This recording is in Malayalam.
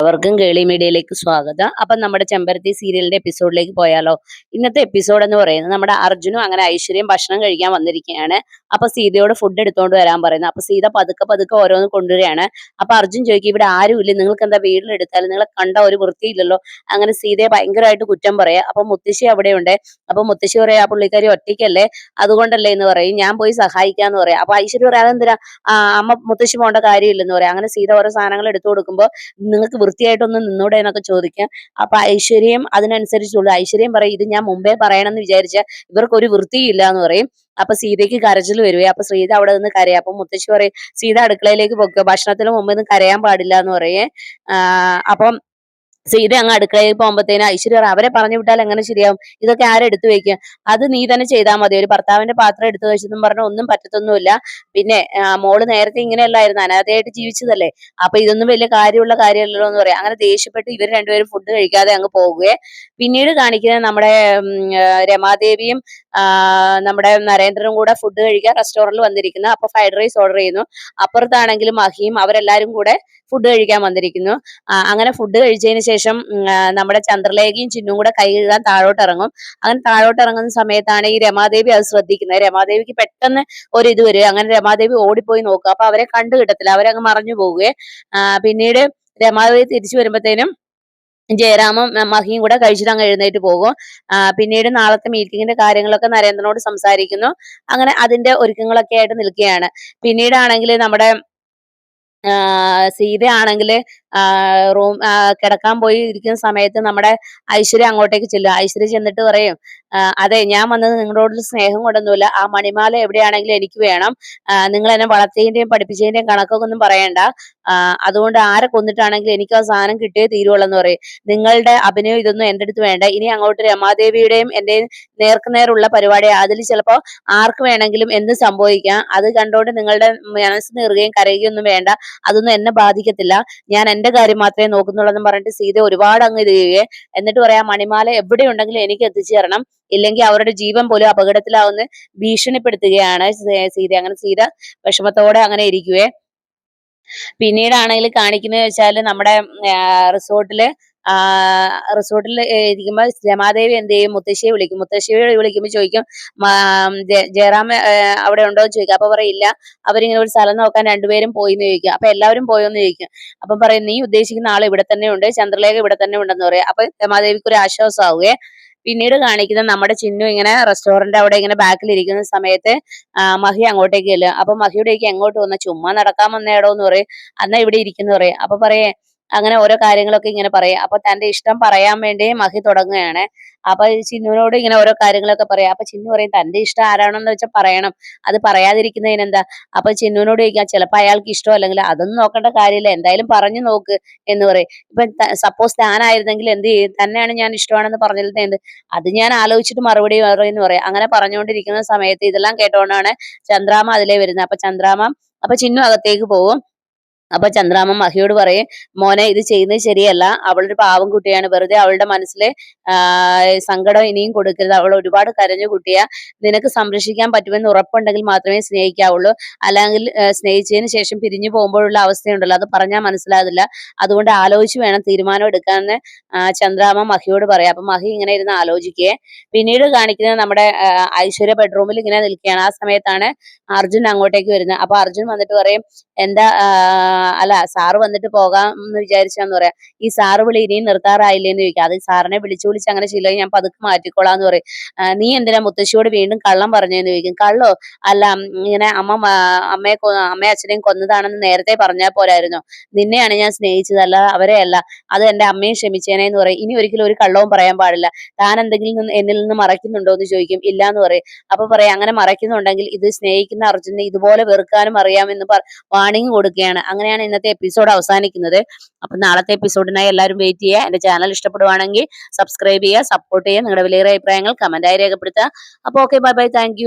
അവർക്കും കേളി മീഡിയയിലേക്ക് സ്വാഗതം. അപ്പൊ നമ്മുടെ ചെമ്പരത്തി സീരിയലിന്റെ എപ്പിസോഡിലേക്ക് പോയാലോ. ഇന്നത്തെ എപ്പിസോഡ് എന്ന് പറയുന്നത് നമ്മുടെ അർജുനും അങ്ങനെ ഐശ്വര്യം ഭക്ഷണം കഴിക്കാൻ വന്നിരിക്കുകയാണ്. അപ്പൊ സീതയോട് ഫുഡ് എടുത്തോണ്ട് വരാൻ പറയുന്നു. അപ്പൊ സീത പതുക്കെ പതുക്കെ ഓരോന്ന് കൊണ്ടുവരികയാണ്. അപ്പൊ അർജുൻ ചോദിക്കും ഇവിടെ ആരുമില്ല? നിങ്ങൾക്ക് എന്താ വീട്ടിലെടുത്താൽ നിങ്ങളെ കണ്ട ഒരു വൃത്തിയില്ലല്ലോ? അങ്ങനെ സീതയെ ഭയങ്കരമായിട്ട് കുറ്റം പറയാ അപ്പൊ മുത്തശ്ശി അവിടെയുണ്ട്. അപ്പൊ മുത്തശ്ശി പറയാ ആ പുള്ളിക്കാരി ഒറ്റയ്ക്കല്ലേ? അതുകൊണ്ടല്ലേ? എന്ന് പറയും. ഞാൻ പോയി സഹായിക്കാന്ന് പറയാം. അപ്പൊ ഐശ്വര്യ പറയാം അതെന്തിനാ? അമ്മ മുത്തശ്ശി പോകേണ്ട കാര്യമില്ലെന്ന് പറയാം. അങ്ങനെ സീത ഓരോ സാധനങ്ങൾ എടുത്തു കൊടുക്കുമ്പോൾ നിങ്ങൾക്ക് വൃത്തിയായിട്ടൊന്ന് നിന്നൂടെ എന്നൊക്കെ ചോദിക്കാം അപ്പൊ ഐശ്വര്യം അതിനനുസരിച്ചുള്ളൂ. ഐശ്വര്യം പറയും ഇത് ഞാൻ മുമ്പേ പറയണമെന്ന് വിചാരിച്ച ഇവർക്ക് ഒരു വൃത്തിയില്ല എന്ന് പറയും. അപ്പൊ സീതയ്ക്ക് കരച്ചിൽ വരുവേ അപ്പൊ സീത അവിടെ നിന്ന് കരയാ. അപ്പൊ മുത്തശ്ശി പറയും സീത അടുക്കളയിലേക്ക് പൊക്കുക ഭക്ഷണത്തിന് മുമ്പ് കരയാൻ പാടില്ല എന്ന് പറയേ. അപ്പം സീത അങ്ങ് അടുക്കളയിൽ പോകുമ്പോഴത്തേനും ഐശ്വര്യ അവരെ പറഞ്ഞു വിട്ടാൽ എങ്ങനെ ശരിയാവും? ഇതൊക്കെ ആരെടുത്തു വെക്കുക അത് നീ തന്നെ ചെയ്താൽ മതി. ഒരു ഭർത്താവിന്റെ പാത്രം എടുത്തു വെച്ചെന്നും പറഞ്ഞ ഒന്നും പറ്റത്തൊന്നുമില്ല. പിന്നെ മോൾ നേരത്തെ ഇങ്ങനെയല്ലായിരുന്നു. അനാഥയായിട്ട് ജീവിച്ചതല്ലേ? അപ്പൊ ഇതൊന്നും വലിയ കാര്യമുള്ള കാര്യമല്ലല്ലോ എന്ന് പറയാം. അങ്ങനെ ദേഷ്യപ്പെട്ട് ഇവർ രണ്ടുപേരും ഫുഡ് കഴിക്കാതെ അങ്ങ് പോകുകയെ. പിന്നീട് കാണിക്കുന്നത് നമ്മുടെ രമാദേവിയും നമ്മുടെ നരേന്ദ്രനും കൂടെ ഫുഡ് കഴിക്കാൻ റെസ്റ്റോറന്റിൽ വന്നിരിക്കുന്നു. അപ്പൊ ഫ്രൈഡ് റൈസ് ഓർഡർ ചെയ്യുന്നു. അപ്പുറത്താണെങ്കിലും മഹിയും അവരെല്ലാരും കൂടെ ഫുഡ് കഴിക്കാൻ വന്നിരിക്കുന്നു. അങ്ങനെ ഫുഡ് കഴിച്ചതിന് ശേഷം ആ, നമ്മുടെ ചന്ദ്രലേഖയും ചിന്നും കൂടെ കൈ കഴുകാൻ താഴോട്ട് ഇറങ്ങും അങ്ങനെ താഴോട്ട് ഇറങ്ങുന്ന സമയത്താണ് ഈ രമാദേവി അത് ശ്രദ്ധിക്കുന്നത്. രമാദേവിക്ക് പെട്ടെന്ന് ഒരു ഇത് അങ്ങനെ രമാദേവി ഓടിപ്പോയി നോക്കുക. അപ്പൊ അവരെ കണ്ടു കിട്ടത്തില്ല. അവരങ്ങ് മറഞ്ഞു പോവുകയെ പിന്നീട് രമാദേവി തിരിച്ചു വരുമ്പോഴത്തേനും ജയരാമും മഹിയും കൂടെ കഴിച്ചിട്ട് അങ്ങ് എഴുന്നേറ്റ് പോകും. പിന്നീട് നാളത്തെ മീറ്റിങ്ങിന്റെ കാര്യങ്ങളൊക്കെ നരേന്ദ്രനോട് സംസാരിക്കുന്നു. അങ്ങനെ അതിന്റെ ഒരുക്കങ്ങളൊക്കെ ആയിട്ട് നിൽക്കുകയാണ്. പിന്നീടാണെങ്കിൽ നമ്മുടെ സീതയാണെങ്കിൽ റൂം കിടക്കാൻ പോയി ഇരിക്കുന്ന സമയത്ത് നമ്മുടെ ഐശ്വര്യ അങ്ങോട്ടേക്ക് ചെല്ലും. ഐശ്വര്യ ചെന്നിട്ട് പറയും അതെ ഞാൻ വന്നത് നിങ്ങളോട് സ്നേഹം കൊണ്ടൊന്നുമില്ല. ആ മണിമാല എവിടെയാണെങ്കിലും എനിക്ക് വേണം. നിങ്ങൾ എന്നെ വളർത്തിയതിന്റെയും പഠിപ്പിച്ചതിന്റെയും കണക്കൊക്കെ ഒന്നും പറയണ്ട അതുകൊണ്ട് ആരെ കൊന്നിട്ടാണെങ്കിലും എനിക്ക് ആ സാധനം കിട്ടിയേ തീരുവുള്ളൂ എന്ന് പറയും. നിങ്ങളുടെ അഭിനയം ഇതൊന്നും എന്റെ അടുത്ത് വേണ്ട. ഇനി അങ്ങോട്ട് രമാദേവിയുടെയും എന്റെയും നേർക്കുനേറുള്ള പരിപാടി അതിൽ ചിലപ്പോൾ ആർക്ക് വേണമെങ്കിലും എന്ത് സംഭവിക്കാം. അത് കണ്ടുകൊണ്ട് നിങ്ങളുടെ മനസ്സ് നീറുകയും കരയുകയും ഒന്നും വേണ്ട. അതൊന്നും എന്നെ ബാധിക്കത്തില്ല. ഞാൻ എന്റെ കാര്യം മാത്രമേ നോക്കുന്നുള്ളൂ എന്ന് പറഞ്ഞിട്ട് സീത ഒരുപാട് അങ്ങ് ഇത് ചെയ്യുകയെ എന്നിട്ട് പറയാം മണിമാല എവിടെ ഉണ്ടെങ്കിലും എനിക്ക് എത്തിച്ചു തരണം. ഇല്ലെങ്കിൽ അവരുടെ ജീവൻ പോലും അപകടത്തിലാവുന്ന ഭീഷണിപ്പെടുത്തുകയാണ് സീത. അങ്ങനെ സീത വിഷമത്തോടെ അങ്ങനെ ഇരിക്കുവേ. പിന്നീടാണെങ്കിൽ കാണിക്കുന്നത് വെച്ചാൽ നമ്മുടെ റിസോർട്ടിൽ റിസോർട്ടിൽ ഇരിക്കുമ്പോൾ രമാദേവി എന്ത് ചെയ്യും മുത്തശ്ശിയെ വിളിക്കും. മുത്തശ്ശിയെ വിളിക്കുമ്പോൾ ചോദിക്കും ജയറാം അവിടെ ഉണ്ടോ? എന്ന് ചോദിക്കും. അപ്പൊ പറയില്ല അവരിങ്ങനെ ഒരു സ്ഥലം നോക്കാൻ രണ്ടുപേരും പോയി എന്ന് ചോദിക്കും. അപ്പൊ എല്ലാവരും പോയോന്ന് ചോദിക്കും. അപ്പൊ പറയും നീ ഉദ്ദേശിക്കുന്ന ആൾ ഇവിടെ തന്നെ ഉണ്ട്. ചന്ദ്രലേഖ ഇവിടെ തന്നെ ഉണ്ടെന്ന് പറയും. അപ്പൊ രമാദേവിക്ക് ഒരു ആശ്വാസമാവുകയെ പിന്നീട് കാണിക്കുന്ന നമ്മുടെ ചിന്നു ഇങ്ങനെ റെസ്റ്റോറന്റ് അവിടെ ഇങ്ങനെ ബാക്കിൽ ഇരിക്കുന്ന സമയത്ത് മഹി അങ്ങോട്ടേക്ക് ചെല്ലും. അപ്പൊ മഹിയുടെ എങ്ങോട്ട് വന്ന ചുമ്മാ നടക്കാൻ വന്നേടോ എന്ന് പറയും. അന്നാ ഇവിടെ ഇരിക്കുന്നു പറയും. അപ്പൊ പറയേ അങ്ങനെ ഓരോ കാര്യങ്ങളൊക്കെ ഇങ്ങനെ പറയാം. അപ്പൊ തന്റെ ഇഷ്ടം പറയാൻ വേണ്ടി മഹി തുടങ്ങുകയാണ്. അപ്പൊ ചിന്നുവിനോട് ഇങ്ങനെ ഓരോ കാര്യങ്ങളൊക്കെ പറയാം. അപ്പൊ ചിന്നു പറയും തന്റെ ഇഷ്ടം ആരാണെന്ന് വെച്ചാൽ പറയണം. അത് പറയാതിരിക്കുന്നതിന് എന്താ? അപ്പൊ ചിന്നുവിനോട് ചോദിക്കാം ചിലപ്പോ അയാൾക്ക് ഇഷ്ടം? അല്ലെങ്കിൽ അതൊന്നും നോക്കേണ്ട കാര്യമില്ല. എന്തായാലും പറഞ്ഞു നോക്ക് എന്ന് പറയും. ഇപ്പൊ സപ്പോസ് താനായിരുന്നെങ്കിൽ എന്ത് ചെയ്യും? തന്നെയാണ് ഞാൻ ഇഷ്ടമാണെന്ന് പറഞ്ഞിരുന്നത് എന്ത്? അത് ഞാൻ ആലോചിച്ചിട്ട് മറുപടി പറയുമെന്ന് പറയാം. അങ്ങനെ പറഞ്ഞുകൊണ്ടിരിക്കുന്ന സമയത്ത് ഇതെല്ലാം കേട്ടോണ്ടാണ് ചന്ദ്രാമ അതിലേ വരുന്നത്. അപ്പൊ ചന്ദ്രാമ അപ്പൊ ചിന്നു അകത്തേക്ക് പോകും അപ്പൊ ചന്ദ്രാമ മഹിയോട് പറയും മോനെ ഇത് ചെയ്യുന്നത് ശരിയല്ല. അവളൊരു പാവം കുട്ടിയാണ്. വെറുതെ അവളുടെ മനസ്സിലെ സങ്കടം ഇനിയും കൊടുക്കരുത്. അവൾ ഒരുപാട് കരഞ്ഞു കുട്ടിയാ. നിനക്ക് സംരക്ഷിക്കാൻ പറ്റുമെന്ന് ഉറപ്പുണ്ടെങ്കിൽ മാത്രമേ സ്നേഹിക്കാവുള്ളൂ. അല്ലെങ്കിൽ സ്നേഹിച്ചതിന് ശേഷം പിരിഞ്ഞു പോകുമ്പോഴുള്ള അവസ്ഥയുണ്ടല്ലോ. അത് പറഞ്ഞാൽ മനസ്സിലാകില്ല അതുകൊണ്ട് ആലോചിച്ച് വേണം തീരുമാനം എടുക്കാന്ന് ആ, ചന്ദ്രാമ മഹിയോട് പറയാം. അപ്പൊ മഹി ഇങ്ങനെ ഇരുന്ന് ആലോചിക്കുകയെ പിന്നീട് കാണിക്കുന്നത് നമ്മുടെ ഐശ്വര്യ ബെഡ്റൂമിൽ ഇങ്ങനെ നിൽക്കുകയാണ്. ആ സമയത്താണ് അർജുൻ അങ്ങോട്ടേക്ക് വരുന്നത്. അപ്പൊ അർജുൻ വന്നിട്ട് പറയും എന്താ അല്ല സാറ് വന്നിട്ട് പോകാം എന്ന് വിചാരിച്ചാന്ന് പറയാം ഈ സാറ് വിളി ഇനിയും നിർത്താറായില്ലേ? എന്ന് ചോദിക്കാം. അത് സാറിനെ വിളിച്ചു വിളിച്ച് അങ്ങനെ ശീലം ഞാൻ പതുക്കെ മാറ്റിക്കോളാന്ന് പറയും. നീ എന്തിനാ മുത്തശ്ശിയോട് വീണ്ടും കള്ളം പറഞ്ഞെന്ന് ചോദിക്കും. കള്ളോ? അല്ല ഇങ്ങനെ അമ്മ അമ്മയെ അമ്മയെ അച്ഛനെയും കൊന്നതാണെന്ന് നേരത്തെ പറഞ്ഞാൽ പോരായിരുന്നോ? നിന്നെയാണ് ഞാൻ സ്നേഹിച്ചത്. അല്ല അവരെ അല്ല. അത് എന്റെ അമ്മയും ക്ഷമിച്ചേനെ എന്ന് പറയും. ഇനി ഒരിക്കലും ഒരു കള്ളവും പറയാൻ പാടില്ല. താൻ എന്തെങ്കിലും എന്നിൽ നിന്ന് മറയ്ക്കുന്നുണ്ടോ? എന്ന് ചോദിക്കും. ഇല്ല എന്ന് പറയും. അപ്പൊ പറയാം അങ്ങനെ മറയ്ക്കുന്നുണ്ടെങ്കിൽ ഇത് സ്നേഹിക്കുന്ന അർജുനെ ഇതുപോലെ വെറുക്കാനും അറിയാമെന്ന് വാണിംഗ് കൊടുക്കുകയാണ്. അങ്ങനെയാണ് ഇന്നത്തെ എപ്പിസോഡ് അവസാനിക്കുന്നത്. അപ്പൊ നാളത്തെ എപ്പിസോഡിനായി എല്ലാവരും വെയിറ്റ് ചെയ്യുക. എന്റെ ചാനൽ ഇഷ്ടപ്പെടുവാണെങ്കിൽ സബ്സ്ക്രൈബ് ചെയ്യുക സപ്പോർട്ട് ചെയ്യുക. നിങ്ങളുടെ വിലയേറെ അഭിപ്രായങ്ങൾ കമന്റായി രേഖപ്പെടുത്തുക. അപ്പൊ ഓക്കെ ബൈ ബൈ താങ്ക്